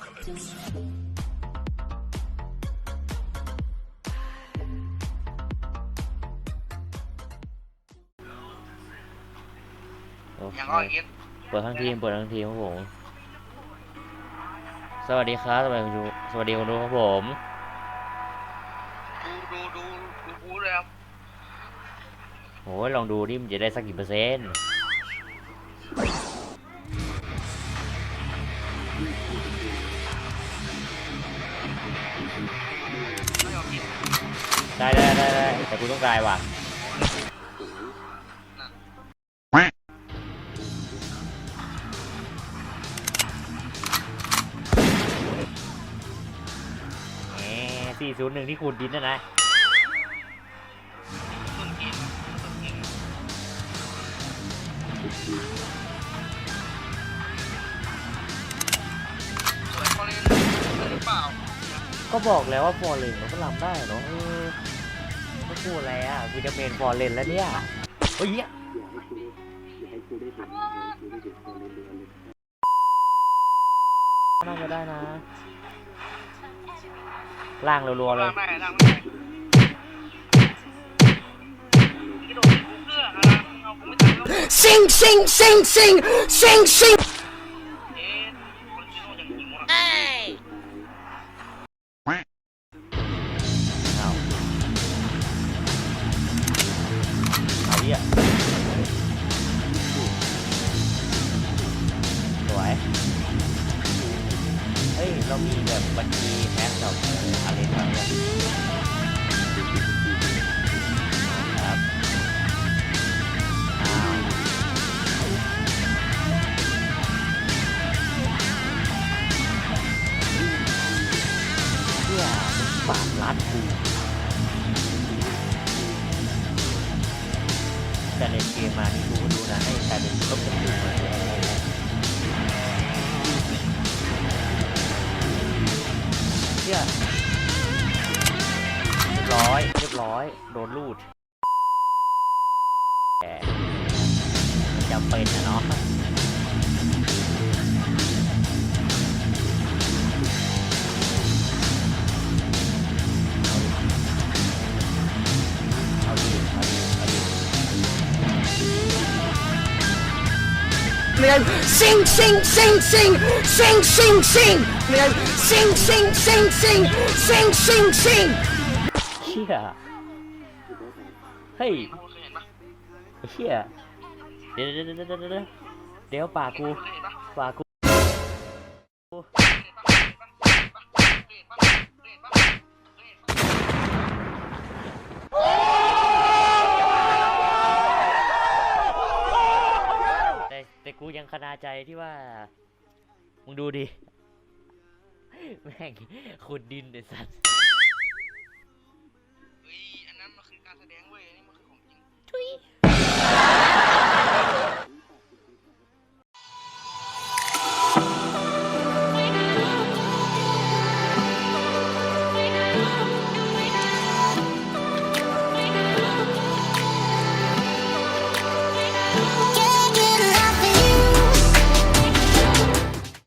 โอเคยังอ้ออีกเปิดทั้งทีมเปิดทั้งทีมครับผม สวัสดีครับสวัสดีคุณดูสวัสดีคุณดูครับผม ดูดูดูดูบูเลยครับ โอ้ยลองดูดิมันจะได้สักกี่เปอร์เซ็นต์ ได้ได้ได้ได้แต่กูต้องกลายว่ะสี่ศูนย์หนึ่งที่ขูดดินนะนะ ก็บอกแล้วว่าฟอร์เรนมันก็ลำได้เนาะเออไม่พูดอะไรอะกูจะเป็นฟอร์เรนแล้วเนี่ยเฮ้ยเหี้ยน่าจะได้นะล่างรัวๆเลยล่างได้ล่างได้กระโดดกูเพื่ออะไรเอาไม่ทันแล้ว Sing, sing, sing, sing, sing, sing. เหี้ยสวย เฮ้ย เรามีแบบบัญชีแพ็คกับอะไรบ้างเนี่ยครับอ้าวเพื่อปากรัดกู ในเกมมาที่ดูดูนะให้กลายเป็นต้มเป็นตุ่มเลยเชื่อเรียบร้อย เรียบร้อย โดนลูดแหมมันจำเป็นนะเนาะ Man, sing, sing, sing, sing, sing, sing, sing. Man, sing, sing, sing, sing, sing, sing, sing. เชี่ยเฮ้ย เคยเห็นปะ เชี่ยเดี๋ยวเดี๋ยวเดี๋ยวเดี๋ยวเดี๋ยวเดี๋ยวปากกู เคยเห็นปะ ปากกู กูยังคณาใจที่ว่า มึงดูดิ แม่งขุดดินไอ้สัตว์เฮ้ยอันนั้นมันคือการแส